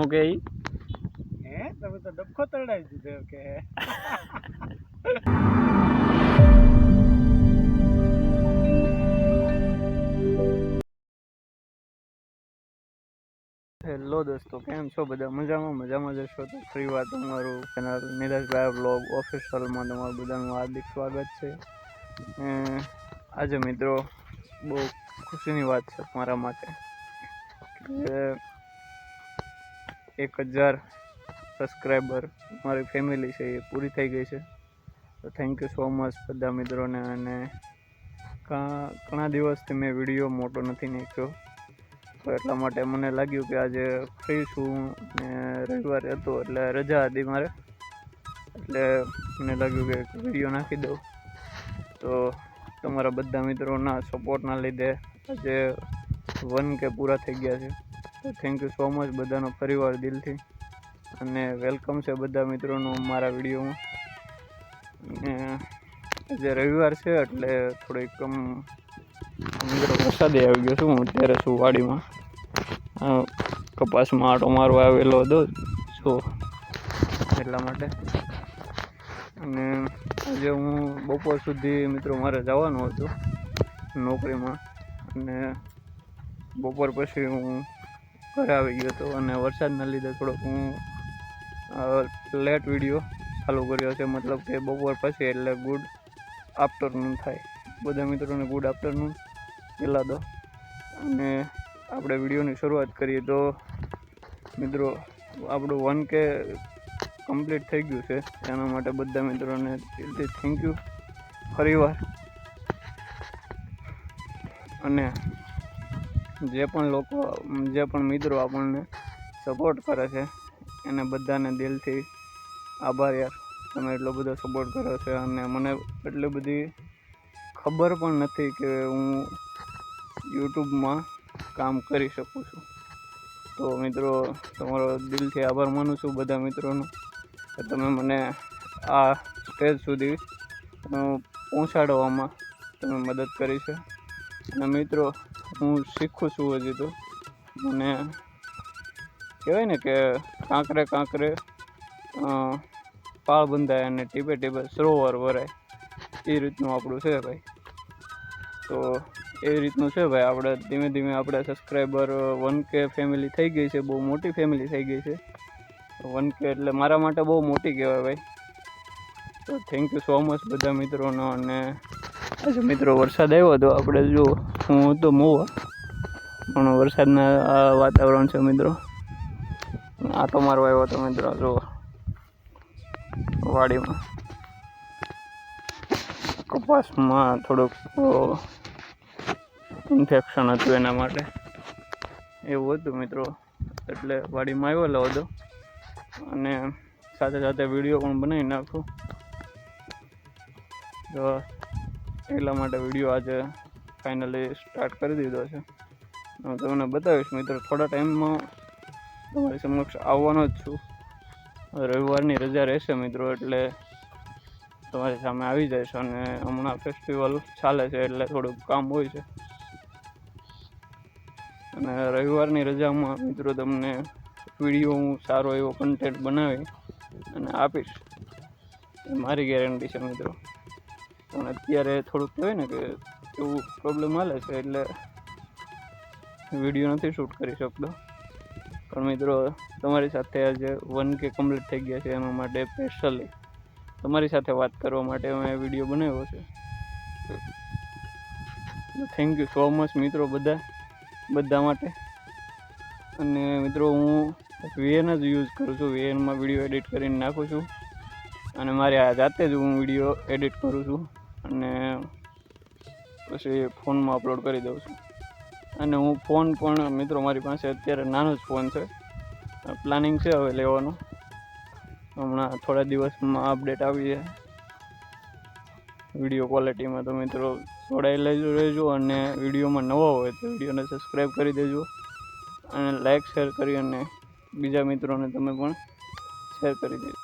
હું કે ઈ? હે? તમે તો ડબકો તરડાવી દીધો કે હેલો દોસ્તો કેમ છો બધા? મજામાં મજામાં જશો તો ફ્રી વાર તમારું ચેનલ નીરજભાઈ બ્લોગ ઓફિશિયલમાં તમારું બધાનું હાર્દિક સ્વાગત છે. આજે મિત્રો બહુ ખુશીની વાત છે મારા માટે. કે એક હજાર સબસ્ક્રાઈબર મારી ફેમિલી છે, એ પૂરી થઈ ગઈ છે. તો થેન્ક યુ સો મચ બધા મિત્રોને, અને ઘણા દિવસથી મેં વીડિયો મોટો નથી નાખ્યો. તો એટલા માટે મને લાગ્યું કે આજે ફ્રી છું, ને રવિવાર હતો, એટલે રજા હતી મારે. એટલે મને લાગ્યું કે વીડિયો નાખી દઉં. તો તમારા બધા મિત્રોના સપોર્ટના લીધે આજે વન કે પૂરા થઈ ગયા છે. તો થેન્ક યુ સો મચ બધાનો ફરીવાર દિલથી. અને વેલકમ છે બધા મિત્રોનું મારા વિડીયોમાં આજે રવિવાર છે એટલે થોડીક મિત્રો વરસાદે આવી ગયો છું. હું અત્યારે છું વાડીમાં. કપાસમાં આટો મારવા આવેલો હતો. છો એટલા માટે. અને આજે હું બપોર સુધી મિત્રો મારે જવાનું હતું નોકરીમાં. અને બપોર પછી હું ઘરે આવી ગયો હતો અને વરસાદના લીધે થોડોક હું લેટ વીડિયો ચાલુ કર્યો છે. મતલબ કે બપોર પછી એટલે ગુડ આફ્ટરનૂન થાય. બધા મિત્રોને ગુડ આફ્ટરનૂન પહેલાં દો. અને આપણે વિડીયોની શરૂઆત કરીએ તો મિત્રો, આપણું વન કે કમ્પ્લીટ થઈ ગયું છે. એના માટે બધા મિત્રોને થેન્ક યુ ફરીવાર. અને જે પણ લોકો, જે પણ મિત્રો આપણને સપોર્ટ કરે છે, એને બધાને દિલથી આભાર યાર. તમે એટલો બધો સપોર્ટ કર્યો છે અને મને એટલી બધી ખબર પણ નથી કે હું યુટ્યુબમાં કામ કરી શકું છું. તો મિત્રો, તમારો દિલથી આભાર માનું છું બધા મિત્રોનો, કે તમે મને આ સ્ટેજ સુધી પહોંચાડવામાં તમે મદદ કરી છે. અને મિત્રો હું શીખું છું હજી તો. અને કહેવાય ને કે કાંકરે કાંકરે પાળ બંધાય અને ટીપે ટીપે સરોવર ભરાય એ રીતનું આપણું છે ભાઈ. તો એ રીતનું છે ભાઈ. આપણે ધીમે ધીમે આપણે સબસ્ક્રાઈબર વન કે ફેમિલી થઈ ગઈ છે. બહુ મોટી ફેમિલી થઈ ગઈ છે. વન કે એટલે મારા માટે બહુ મોટી કહેવાય ભાઈ. તો થેન્ક યુ સો મચ બધા મિત્રોનો. અને મિત્રો વરસાદ આવ્યો હતો આપણે જો હું તો મોવા પણ વરસાદના વાતાવરણ છે મિત્રો. આટો મારવા આવ્યો હતો મિત્રો, જુઓ. વાડીમાં. કપાસમાં થોડુંક ઇન્ફેક્શન હતું એના માટે. એવું હતું મિત્રો. એટલે વાડીમાં આવેલો હતો અને સાથે સાથે વીડિયો પણ બનાવી નાખું. તો એટલા માટે વીડિયો આજે ફાઇનલી સ્ટાર્ટ કરી દીધો છે. હું તમને બતાવીશ મિત્રો, થોડા ટાઈમમાં તમારી સમક્ષ આવવાનો જ છું. રવિવારની રજા રહેશે મિત્રો, એટલે તમારી સામે આવી જઈશ અને હમણાં ફેસ્ટિવલ ચાલે છે, એટલે થોડુંક કામ હોય છે. અને રવિવારની રજામાં મિત્રો તમને વીડિયો હું સારો એવો કન્ટેન્ટ બનાવી અને આપીશ. મારી ગેરંટી છે મિત્રો. પણ અત્યારે થોડુંક કહેવાય ને કે એવું પ્રોબ્લેમ હાલે છે એટલે વીડિયો નથી શૂટ કરી શકતો. પણ મિત્રો, તમારી સાથે આજે વન કે કમ્પ્લીટ થઈ ગયા છે એના માટે સ્પેશિયલી તમારી સાથે વાત કરવા માટે મેં વીડિયો બનાવ્યો છે. થેન્ક યુ સો મચ મિત્રો બધા બધા માટે. અને મિત્રો, હું વીએન જ યુઝ કરું છું. વીએનમાં વીડિયો એડિટ કરીને નાખું છું. અને મારે આ જાતે જ હું વીડિયો એડિટ કરું છું. અને પછી ફોનમાં અપલોડ કરી દઉં છું. અને હું ફોન પણ, મિત્રો, મારી પાસે અત્યારે નાનો જ ફોન છે. પ્લાનિંગ છે હવે લેવાનો. હમણાં થોડા દિવસમાં અપડેટ આવી જાય વીડિયો ક્વોલિટીમાં તો મિત્રો જોડાઈ લેજો, રહેજો અને વિડીયોમાં નવા હોય તો વિડીયોને સબસ્ક્રાઈબ કરી દેજો. અને લાઈક શેર કરી અને બીજા મિત્રોને તમે પણ શેર કરી દેજો.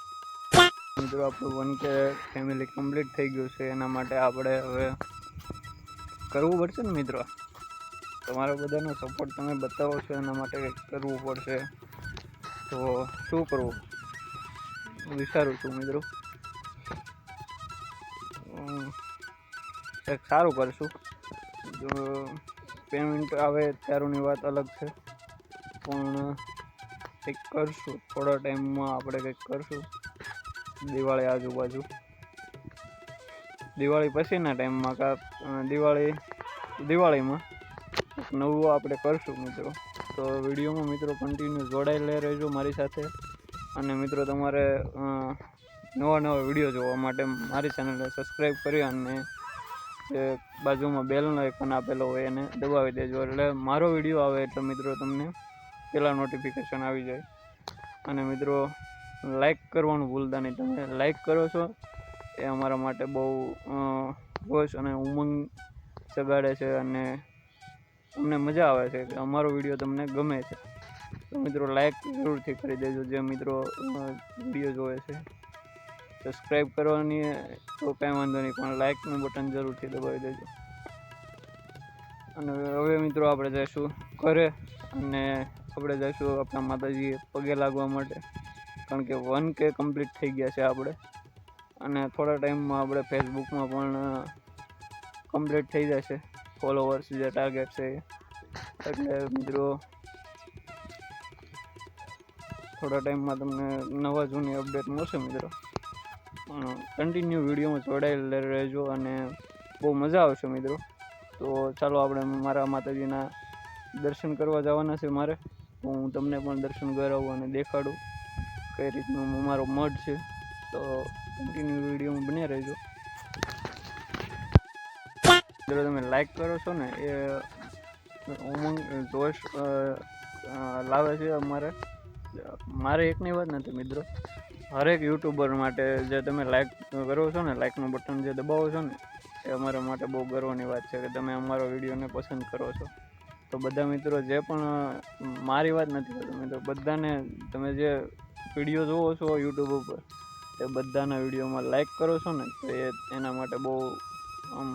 મિત્રો, આપણું વન કે ફેમિલી કમ્પ્લીટ થઈ ગયું છે. એના માટે આપણે હવે કરવું પડશે ને મિત્રો? તમારો બધાનો સપોર્ટ તમે બતાવો છો, એના માટે કંઈક કરવું પડશે. તો શું કરવું? વિચારું છું મિત્રો. સારું કરશું. જો પેમેન્ટ આવે ત્યારની વાત અલગ છે. પણ કંઈક કરશું. થોડા ટાઈમમાં આપણે કંઈક કરશું. દિવાળી આજુબાજુ. દિવાળી પછીના ટાઈમમાં કા દિવાળી, દિવાળીમાં નવું આપણે કરશું મિત્રો. તો વિડીયોમાં મિત્રો કન્ટિન્યુ જોડાયેલા રહેજો મારી સાથે. અને મિત્રો તમારે નવા નવા વીડિયો જોવા માટે મારી ચેનલને સબસ્ક્રાઈબ કરી અને જે બાજુમાં બેલનો આઇકન આપેલો હોય એને દબાવી દેજો. એટલે મારો વીડિયો આવે એટલે મિત્રો તમને પહેલાં નોટિફિકેશન આવી જાય. અને મિત્રો લાઈક કરવાનું ભૂલતા નહીં. તમે લાઈક કરો છો એ અમારા માટે બહુ હોશ અને ઉમંગ જગાડે છે અને અમને મજા આવે છે. કે અમારો વીડિયો તમને ગમે છે. તો મિત્રો લાઈક જરૂરથી કરી દેજો. જે મિત્રો વીડિયો જોવે છે. સબસ્ક્રાઈબ કરવાની તો કાંઈ વાંધો નહીં, પણ લાઇકનું બટન જરૂરથી દબાવી દેજો. અને હવે મિત્રો આપણે જઈશું ઘરે અને આપણે જઈશું આપણા માતાજીએ પગે લાગવા માટે. કારણ કે વન કે કમ્પ્લીટ થઈ ગયા છે આપણે. અને થોડા ટાઈમમાં આપણે ફેસબુકમાં પણ કમ્પ્લીટ થઈ જશે. ફોલોવર્સ જે ટાર્ગેટ છે એટલે મિત્રો, થોડા ટાઈમમાં તમને નવા જૂની અપડેટ મળશે મિત્રો. કન્ટિન્યુ વિડીયોમાં જોડાયેલા રહેજો અને બહુ મજા આવશે મિત્રો. તો ચાલો આપણે મારા માતાજીના દર્શન કરવા જવાના છે મારે. તો હું તમને પણ દર્શન કરાવું અને દેખાડું કઈ રીતનું મારો મઠ છે. તો કન્ટિન્યુ વિડીયોમાં બન્યા રહેજો. મિત્રો તમે લાઈક કરો છો ને, એ ઉમંગ જોશ લાવે છે અમારે. મારે એકની વાત નથી મિત્રો. હરેક યુટ્યુબર માટે જે તમે લાઈક કરો છો ને લાઈકનું બટન જે દબાવો છો ને, એ અમારા માટે બહુ ગર્વની વાત છે કે તમે અમારો વિડીયોને પસંદ કરો છો. તો બધા મિત્રો જે પણ મારી વાત નથી કરતો, મિત્રો, બધાને તમે જે વીડિયો જોવો છો યુટ્યુબ ઉપર એ બધાના વિડીયોમાં લાઈક કરો છો ને, તો એ એના માટે બહુ આમ,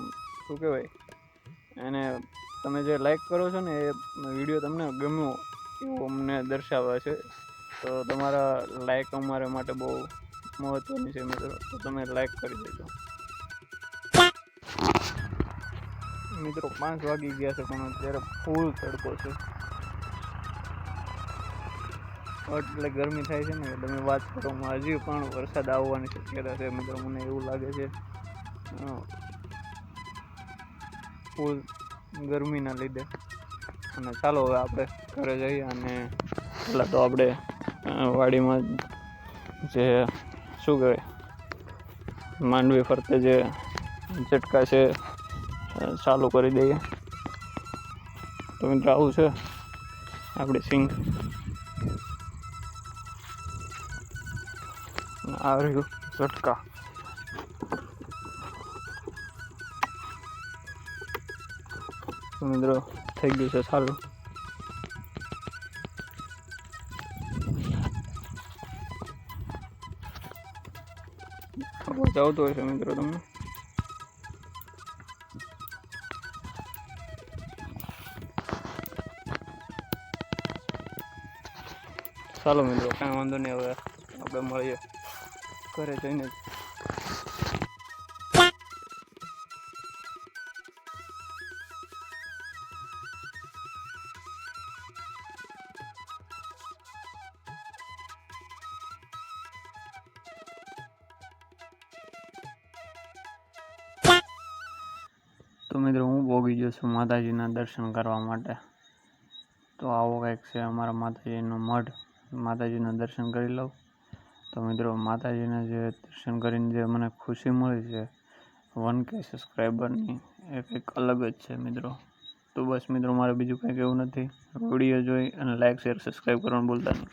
શું કહેવાય, એને તમે જે લાઈક કરો છો ને, એ વીડિયો તમને ગમ્યો એવું અમને દર્શાવે છે. તો તમારા લાઈક અમારા માટે બહુ મહત્ત્વની છે મિત્રો. તો તમે લાઈક કરી દેજો. મિત્રો, પાંચ વાગી ગયા છે પણ અત્યારે ફૂલ તડકો છે. એટલે ગરમી થાય છે ને તમે વાત કરો હજી પણ વરસાદ આવવાની શક્યતા છે મિત્રો મને એવું લાગે છે ફૂલ ગરમીના લીધે. અને ચાલો હવે આપણે ઘરે જઈએ અને પહેલાં તો આપણે વાડીમાં જે, શું કહેવાય, માંડવી ફરતે જે ઝટકા છે ચાલુ કરી દઈએ. તો મિત્રો આવું છે. આપણી સિંગ આ રહ્યું ઝટકા. તો મિત્રો, થઈ ગયું છે સારું. આવતો હશે મિત્રો તમને ચાલો મિત્રો, કાંઈ વાંધો નહીં, હવે આપણે મળીએ. ઘરે જઈને તો મિત્રો, હું ભોગી ગયો છું માતાજીના દર્શન કરવા માટે. તો આવો કંઈક છે અમારા માતાજીનો મઢ. માતાજીના દર્શન કરી લઉં. તો મિત્રો માતાજીના જે દર્શન કરીને જે મને ખુશી મળી છે, વન કે સબસ્ક્રાઈબરની એ કંઈક અલગ જ છે મિત્રો. તો બસ મિત્રો મારે બીજું કંઈ કહેવું નથી. વીડિયો જોઈ અને લાઇક શેર સબસ્ક્રાઈબ કરવાનું ભૂલતા નહીં.